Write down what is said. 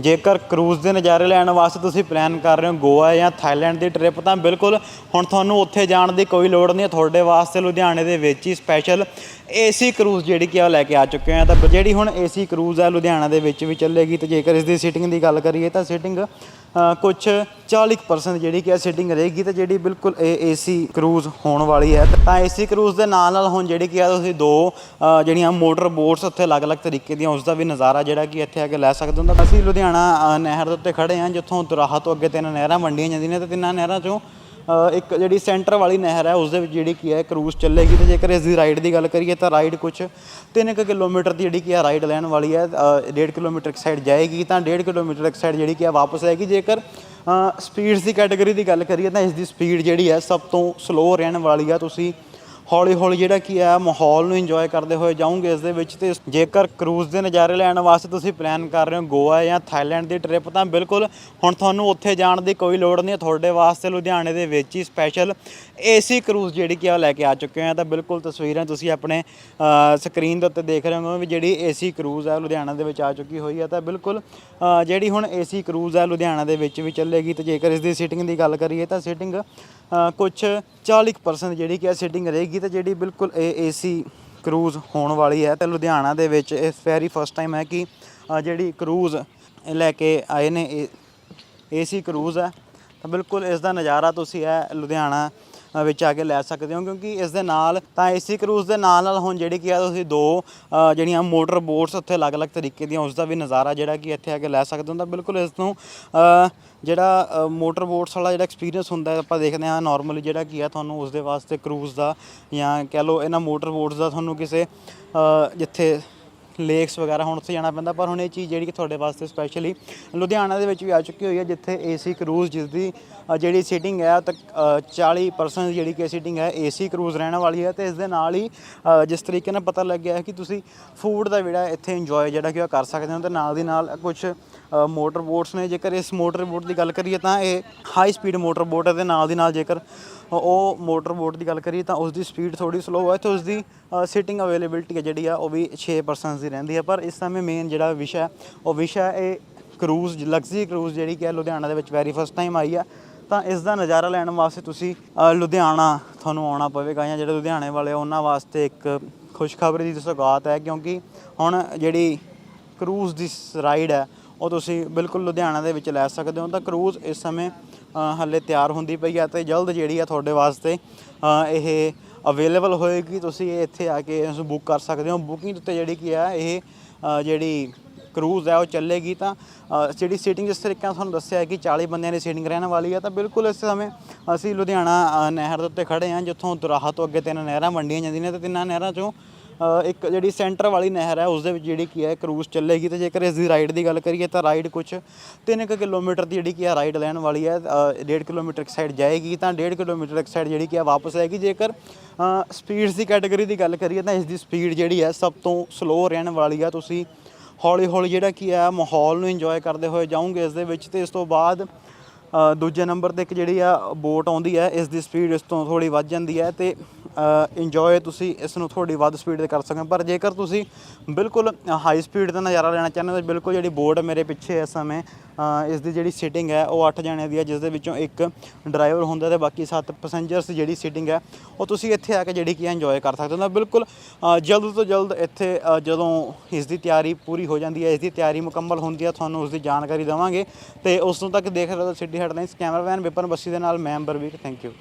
ਜੇਕਰ ਕਰੂਜ਼ ਦੇ ਨਜ਼ਾਰੇ ਲੈਣ ਵਾਸਤੇ ਤੁਸੀਂ ਪਲਾਨ ਕਰ ਰਹੇ ਹੋ ਗੋਆ ਜਾਂ ਥਾਈਲੈਂਡ ਦੀ ਟ੍ਰਿਪ ਤਾਂ ਬਿਲਕੁਲ ਹੁਣ ਤੁਹਾਨੂੰ ਉੱਥੇ ਜਾਣ ਦੀ ਕੋਈ ਲੋੜ ਨਹੀਂ ਹੈ। ਤੁਹਾਡੇ ਵਾਸਤੇ ਲੁਧਿਆਣੇ ਦੇ ਵਿੱਚ ਹੀ ਸਪੈਸ਼ਲ ਏਸੀ ਕਰੂਜ਼ ਜਿਹੜੀ ਕਿ ਆ ਲੈ ਕੇ ਆ ਚੁੱਕੇ ਆ ਤਾਂ ਜਿਹੜੀ ਹੁਣ ਏਸੀ ਕਰੂਜ਼ ਆ ਲੁਧਿਆਣਾ ਦੇ ਵਿੱਚ ਵੀ ਚੱਲੇਗੀ। ਤੇ ਜੇਕਰ ਇਸ ਦੀ ਸੀਟਿੰਗ ਦੀ ਗੱਲ ਕਰੀਏ ਤਾਂ ਸੀਟਿੰਗ ਕੁਝ 40% ਜਿਹੜੀ ਕਿ ਆ ਸੀਟਿੰਗ ਰਹੇਗੀ। ਤੇ ਜਿਹੜੀ ਬਿਲਕੁਲ ਇਹ ਏਸੀ ਕਰੂਜ਼ ਹੋਣ ਵਾਲੀ ਹੈ, ਤਾਂ ਏਸੀ ਕਰੂਜ਼ ਦੇ ਨਾਲ ਨਾਲ ਹੁਣ ਜਿਹੜੀ ਕਿ ਆ ਤੁਸੀਂ ਦੋ ਜਿਹੜੀਆਂ ਮੋਟਰ ਬੋਟਸ ਉੱਥੇ ਅਲੱਗ-ਅਲੱਗ ਤਰੀਕੇ ਦੀਆਂ, ਉਸ ਦਾ ਵੀ ਨਜ਼ਾਰਾ ਜਿਹੜਾ ਕਿ ਇੱਥੇ ਆ ਕੇ ਲੈ ਸਕਦੇ ਹੋ। ਤਾਂ ਅਸੀਂ ਲੁਧਿਆਣਾ ਅ, ਨਹਿਰ ਦੇ ਉੱਤੇ ਖੜੇ ਹਾਂ ਜਿੱਥੋਂ ਦੁਰਾਹਾ ਤੋਂ ਅੱਗੇ ਤਿੰਨ ਨਹਿਰਾਂ ਵੰਡੀਆਂ ਜਾਂਦੀਆਂ ਨੇ ਤੇ ਤਿੰਨਾਂ ਨਹਿਰਾਂ ਚੋਂ ਅ, ਇੱਕ ਜਿਹੜੀ ਸੈਂਟਰ ਵਾਲੀ ਨਹਿਰ ਹੈ ਉਸ ਦੇ ਵਿੱਚ ਜਿਹੜੀ ਕੀ ਹੈ ਕਰੂਜ਼ ਚੱਲੇਗੀ ਤੇ ਜੇਕਰ ਇਸ ਦੀ ਰਾਈਡ ਦੀ ਗੱਲ ਕਰੀਏ ਤਾਂ ਰਾਈਡ ਕੁਝ 3 ਕਿਲੋਮੀਟਰ ਦੀ ਜਿਹੜੀ ਕੀ ਹੈ ਰਾਈਡ ਲੈਣ ਵਾਲੀ ਹੈ 1.5 ਕਿਲੋਮੀਟਰ ਇੱਕ ਸਾਈਡ ਜਾਏਗੀ ਤਾਂ 1.5 ਕਿਲੋਮੀਟਰ ਇੱਕ ਸਾਈਡ ਜਿਹੜੀ ਕੀ ਹੈ ਵਾਪਸ ਆਏਗੀ। ਜੇਕਰ ਸਪੀਡਸ ਦੀ ਕੈਟਾਗਰੀ ਦੀ ਗੱਲ ਕਰੀਏ ਤਾਂ ਇਸ ਦੀ ਸਪੀਡ ਜਿਹੜੀ ਹੈ ਸਭ ਤੋਂ ਸਲੋ ਰਹਿਣ ਵਾਲੀ ਆ। ਤੁਸੀਂ ਹੌਲੀ ਹੌਲੀ ਜਿਹੜਾ ਕੀ ਹੈ ਮਾਹੌਲ ਨੂੰ ਇੰਜੋਏ ਕਰਦੇ ਹੋਏ ਜਾਓਗੇ, ਇਸ ਦੇ ਵਿੱਚ ਤੇ ਜੇਕਰ ਕਰੂਜ਼ ਦੇ ਨਜ਼ਾਰੇ ਲੈਣ ਵਾਸਤੇ ਤੁਸੀਂ ਪਲਾਨ ਕਰ ਰਹੇ ਹੋ ਗੋਆ ਜਾਂ ਥਾਈਲੈਂਡ ਦੀ ਟ੍ਰਿਪ ਤਾਂ ਬਿਲਕੁਲ ਹੁਣ ਤੁਹਾਨੂੰ ਉੱਥੇ ਜਾਣ ਦੀ ਕੋਈ ਲੋੜ ਨਹੀਂ ਹੈ। ਤੁਹਾਡੇ ਵਾਸਤੇ ਲੁਧਿਆਣੇ ਦੇ ਵਿੱਚ ਹੀ ਸਪੈਸ਼ਲ ਏਸੀ ਕਰੂਜ਼ ਜਿਹੜੀ ਕਿ ਆ ਲੈ ਕੇ ਆ ਚੁੱਕੇ ਆ ਤਾਂ ਬਿਲਕੁਲ ਤਸਵੀਰਾਂ ਤੁਸੀਂ ਆਪਣੇ ਸਕਰੀਨ ਦੇ ਉੱਤੇ ਦੇਖ ਰਹੇ ਹੋ ਵੀ ਜਿਹੜੀ ਏਸੀ ਕਰੂਜ਼ ਹੈ ਲੁਧਿਆਣਾ ਦੇ ਵਿੱਚ ਆ ਚੁੱਕੀ ਹੋਈ ਹੈ ਤਾਂ ਬਿਲਕੁਲ ਜਿਹੜੀ ਹੁਣ ਏਸੀ ਕਰੂਜ਼ ਹੈ ਲੁਧਿਆਣਾ ਦੇ ਵਿੱਚ ਵੀ ਚੱਲੇਗੀ। ਤੇ ਜੇਕਰ ਇਸ ਦੀ ਸੀਟਿੰਗ ਦੀ ਗੱਲ ਕਰੀਏ ਤਾਂ ਸੀਟਿੰਗ ਕੁਝ 40% ਜਿਹੜੀ ਕਿ ਆ ਸੀਟਿੰਗ ਰਹੇਗੀ। ਤਾਂ ਜਿਹੜੀ ਬਿਲਕੁਲ ਇਹ ਏਸੀ ਕਰੂਜ਼ ਹੋਣ ਵਾਲੀ ਹੈ ਤੇ ਲੁਧਿਆਣਾ ਦੇ ਵਿੱਚ ਇਸ ਵੈਰੀ ਫਸਟ ਟਾਈਮ ਹੈ ਕਿ ਜਿਹੜੀ ਕਰੂਜ਼ ਲੈ ਕੇ ਆਏ ਨੇ ਏਸੀ ਕਰੂਜ਼ ਹੈ। ਤਾਂ ਬਿਲਕੁਲ ਇਸ ਦਾ ਨਜ਼ਾਰਾ ਤੁਸੀਂ ਹੈ ਲੁਧਿਆਣਾ ਵਿੱਚ ਆ ਕੇ ਲੈ ਸਕਦੇ ਹੋ, ਕਿਉਂਕਿ ਇਸ ਦੇ ਨਾਲ, ਤਾਂ ਏਸੀ ਕਰੂਜ਼ ਦੇ ਨਾਲ ਨਾਲ ਹੁਣ ਜਿਹੜੀ ਕੀ ਆ, ਤੁਸੀਂ ਦੋ ਜਿਹੜੀਆਂ ਮੋਟਰ ਬੋਟਸ ਉੱਥੇ ਅਲੱਗ-ਅਲੱਗ ਤਰੀਕੇ ਦੀਆਂ, ਉਸ ਦਾ ਵੀ ਨਜ਼ਾਰਾ ਜਿਹੜਾ ਕਿ ਇੱਥੇ ਆ ਕੇ ਲੈ ਸਕਦੇ ਹੋ, ਤਾਂ ਬਿਲਕੁਲ ਇਸ ਨੂੰ ਜਿਹੜਾ ਮੋਟਰ ਬੋਟਸ ਵਾਲਾ ਜਿਹੜਾ ਐਕਸਪੀਰੀਅੰਸ ਹੁੰਦਾ ਆਪਾਂ ਦੇਖਦੇ ਹਾਂ ਨਾਰਮਲੀ ਜਿਹੜਾ ਕੀ ਆ, ਤੁਹਾਨੂੰ ਉਸ ਦੇ ਵਾਸਤੇ ਕਰੂਜ਼ ਦਾ ਜਾਂ ਕਹਿ ਲਓ ਇਹਨਾਂ ਮੋਟਰ ਬੋਟਸ ਦਾ ਤੁਹਾਨੂੰ ਕਿਸੇ ਜਿੱਥੇ ਲੇਕਸ ਵਗੈਰਾ ਹੁਣ ਉੱਥੇ ਜਾਣਾ ਪੈਂਦਾ, ਪਰ ਹੁਣ ਇਹ ਚੀਜ਼ ਜਿਹੜੀ ਕਿ ਤੁਹਾਡੇ ਵਾਸਤੇ ਸਪੈਸ਼ਲੀ ਲੁਧਿਆਣਾ ਦੇ ਵਿੱਚ ਵੀ ਆ ਚੁੱਕੀ ਹੋਈ ਹੈ, ਜਿੱਥੇ ਏਸੀ ਕਰੂਜ਼ ਜਿਸ ਦੀ ਜਿਹੜੀ ਸੀਟਿੰਗ ਹੈ ਤਾਂ 40% ਜਿਹੜੀ ਕਿ ਸੀਟਿੰਗ ਹੈ ਏਸੀ ਕਰੂਜ਼ ਰਹਿਣ ਵਾਲੀ ਹੈ ਤੇ ਇਸ ਦੇ ਨਾਲ ਹੀ ਜਿਸ ਤਰੀਕੇ ਨਾਲ ਪਤਾ ਲੱਗਿਆ ਹੈ ਕਿ ਤੁਸੀਂ ਫੂਡ ਦਾ ਜਿਹੜਾ ਇੱਥੇ ਇੰਜੋਏ ਜਿਹੜਾ ਕਿ ਉਹ ਕਰ ਸਕਦੇ ਹੋ ਤੇ ਨਾਲ ਦੀ ਨਾਲ ਕੁਝ ਮੋਟਰ ਬੋਟਸ ਨੇ, ਜੇਕਰ ਇਸ ਮੋਟਰ ਬੋਟ ਦੀ ਗੱਲ ਕਰੀਏ ਤਾਂ ਇਹ ਹਾਈ ਸਪੀਡ ਮੋਟਰ ਬੋਟ ਹੈ ਤੇ ਨਾਲ ਦੀ ਨਾਲ ਜੇਕਰ ਉਹ ਮੋਟਰ ਬੋਟ ਦੀ ਗੱਲ ਕਰੀਏ ਤਾਂ ਉਸ ਦੀ ਸਪੀਡ ਥੋੜੀ ਸਲੋ ਹੈ ਤੇ ਉਸ ਦੀ ਸੀਟਿੰਗ ਅਵੇਲੇਬਿਲਟੀ ਹੈ ਜਿਹੜੀ ਆ ਉਹ ਵੀ 6% ਦੀ ਰਹਿੰਦੀ ਹੈ ਪਰ ਇਸ ਸਮੇਂ ਮੇਨ ਜਿਹੜਾ ਵਿਸ਼ਾ ਹੈ, ਉਹ ਵਿਸ਼ਾ ਹੈ ਇਹ ਕਰੂਜ਼ ਲਗਜ਼ਰੀ ਕਰੂਜ਼ ਜਿਹੜੀ ਕਿ ਲੁਧਿਆਣਾ ਦੇ ਵਿੱਚ ਵੈਰੀ ਫਸਟ ਟਾਈਮ ਆਈ ਆ। ਤਾਂ ਇਸ ਦਾ ਨਜ਼ਾਰਾ ਲੈਣ ਵਾਸਤੇ ਤੁਸੀਂ ਲੁਧਿਆਣਾ ਤੁਹਾਨੂੰ ਆਉਣਾ ਪਵੇਗਾ ਜਾਂ ਜਿਹੜੇ ਲੁਧਿਆਣੇ ਵਾਲੇ ਆ ਉਹਨਾਂ ਵਾਸਤੇ ਇੱਕ ਖੁਸ਼ਖਬਰੀ ਦੀ ਸੁਗਾਤ ਹੈ ਕਿਉਂਕਿ ਹੁਣ ਜਿਹੜੀ ਕਰੂਜ਼ ਦੀ ਰਾਈਡ ਹੈ ਉਹ ਤੁਸੀਂ ਬਿਲਕੁਲ ਲੁਧਿਆਣਾ ਦੇ ਵਿੱਚ ਲੈ ਸਕਦੇ ਹੋ। ਤਾਂ ਕਰੂਜ਼ ਇਸ ਸਮੇਂ ਹਾਲੇ ਤਿਆਰ ਹੁੰਦੀ ਪਈ ਆ ਤੇ ਜਲਦ ਜਿਹੜੀ ਆ ਤੁਹਾਡੇ ਵਾਸਤੇ ਇਹ ਅਵੇਲੇਬਲ ਹੋਏਗੀ। ਤੁਸੀਂ ਇੱਥੇ ਆ ਕੇ ਇਸ ਬੁੱਕ ਕਰ ਸਕਦੇ ਹੋ। ਬੁਕਿੰਗ ਉੱਤੇ ਜਿਹੜੀ ਕੀ ਆ, ਇਹ ਜਿਹੜੀ ਕਰੂਜ਼ ਹੈ ਉਹ ਚੱਲੇਗੀ ਤਾਂ ਜਿਹੜੀ ਸੀਟਿੰਗ ਜਿਸ ਤਰੀਕੇ ਨਾਲ ਤੁਹਾਨੂੰ ਦੱਸਿਆ ਹੈ ਕਿ 40 ਬੰਦਿਆਂ ਦੀ ਸੀਟਿੰਗ ਰਹਿਣ ਵਾਲੀ ਹੈ ਤਾਂ ਬਿਲਕੁਲ ਇਸ ਸਮੇਂ ਅਸੀਂ ਲੁਧਿਆਣਾ ਨਹਿਰ ਦੇ ਉੱਤੇ ਖੜੇ ਹਾਂ, ਜਿੱਥੋਂ ਦੁਰਾਹਾ ਤੋਂ ਅੱਗੇ ਤਿੰਨ ਨਹਿਰਾਂ ਵੰਡੀਆਂ ਜਾਂਦੀਆਂ ਨੇ ਤੇ ਤਿੰਨਾਂ ਨਹਿਰਾਂ ਚੋਂ ਇੱਕ ਜਿਹੜੀ ਸੈਂਟਰ ਵਾਲੀ ਨਹਿਰ ਹੈ ਉਸ ਦੇ ਵਿੱਚ ਜਿਹੜੀ ਕੀ ਹੈ ਕਰੂਜ਼ ਚੱਲੇਗੀ ਤੇ ਜੇਕਰ ਇਸ ਦੀ ਰਾਈਡ ਦੀ ਗੱਲ ਕਰੀਏ ਤਾਂ ਰਾਈਡ ਕੁਝ 3 ਕਿਲੋਮੀਟਰ ਦੀ ਜਿਹੜੀ ਕੀ ਹੈ ਰਾਈਡ ਲੈਣ ਵਾਲੀ ਹੈ 1.5 ਕਿਲੋਮੀਟਰ ਇੱਕ ਸਾਈਡ ਜਾਏਗੀ ਤਾਂ 1.5 ਕਿਲੋਮੀਟਰ ਇੱਕ ਸਾਈਡ ਜਿਹੜੀ ਕੀ ਹੈ, ਵਾਪਸ ਆਏਗੀ। ਜੇਕਰ ਸਪੀਡਸ ਦੀ ਕੈਟਾਗਰੀ ਦੀ ਗੱਲ ਕਰੀਏ ਤਾਂ ਇਸ ਦੀ ਸਪੀਡ ਜਿਹੜੀ ਹੈ, ਸਭ ਤੋਂ ਸਲੋ ਰਹਿਣ ਵਾਲੀ ਆ ਤੁਸੀਂ ਹੌਲੀ ਹੌਲੀ ਜਿਹੜਾ ਕੀ ਹੈ, ਮਾਹੌਲ ਨੂੰ ਇੰਜੋਏ ਕਰਦੇ ਹੋਏ ਜਾਓਗੇ ਇਸ ਦੇ ਵਿੱਚ ਤੇ ਇਸ ਤੋਂ ਬਾਅਦ ਦੂਜੇ ਨੰਬਰ ਤੇ ਇੱਕ ਜਿਹੜੀ ਆ ਬੋਟ ਆਉਂਦੀ ਹੈ, ਇਸ ਦੀ ਸਪੀਡ ਇਸ ਤੋਂ ਥੋੜੀ ਵੱਧ ਜਾਂਦੀ ਹੈ ਤੇ ਇੰਜੋਏ ਤੁਸੀਂ ਇਸ ਨੂੰ ਥੋੜੀ ਵੱਧ ਸਪੀਡ ਤੇ ਕਰ ਸਕਦੇ ਹੋ ਪਰ ਜੇਕਰ ਤੁਸੀਂ ਬਿਲਕੁਲ ਹਾਈ ਸਪੀਡ ਦਾ ਨਜ਼ਾਰਾ ਲੈਣਾ ਚਾਹੁੰਦੇ ਹੋ, ਤਾਂ ਬਿਲਕੁਲ ਜਿਹੜੀ ਬੋਰਡ ਮੇਰੇ ਪਿੱਛੇ ਇਸ ਸਮੇਂ ਇਸ ਦੀ ਜਿਹੜੀ ਸੀਟਿੰਗ ਹੈ, ਉਹ 8 ਜਣਿਆਂ ਦੀ ਹੈ, ਜਿਸ ਦੇ ਵਿੱਚੋਂ ਇੱਕ ਡਰਾਈਵਰ ਹੁੰਦਾ ਤੇ ਬਾਕੀ 7 ਪੈਸੇਂਜਰਸ ਜਿਹੜੀ ਸੀਟਿੰਗ ਹੈ, ਉਹ ਤੁਸੀਂ ਇੱਥੇ ਆ ਕੇ ਜਿਹੜੀ ਕੀ ਇੰਜੋਏ ਕਰ ਸਕਦੇ ਹੋ। ਤਾਂ ਬਿਲਕੁਲ ਜਲਦ ਤੋਂ ਜਲਦ ਇੱਥੇ ਜਦੋਂ ਇਸ ਦੀ ਤਿਆਰੀ ਪੂਰੀ ਹੋ ਜਾਂਦੀ ਹੈ, ਇਸ ਦੀ ਤਿਆਰੀ ਮੁਕੰਮਲ ਹੁੰਦੀ ਹੈ, ਤੁਹਾਨੂੰ ਉਸ ਦੀ ਜਾਣਕਾਰੀ ਦੇਵਾਂਗੇ। ਤੇ ਉਸ ਤੋਂ ਤੱਕ ਦੇਖ ਰਹੇ ਹੋ city headlines cameraman Vipan Bassi ਦੇ ਨਾਲ, ਮੈਂ ਅੰਬਰਵੀਰ ਥੈਂਕ ਯੂ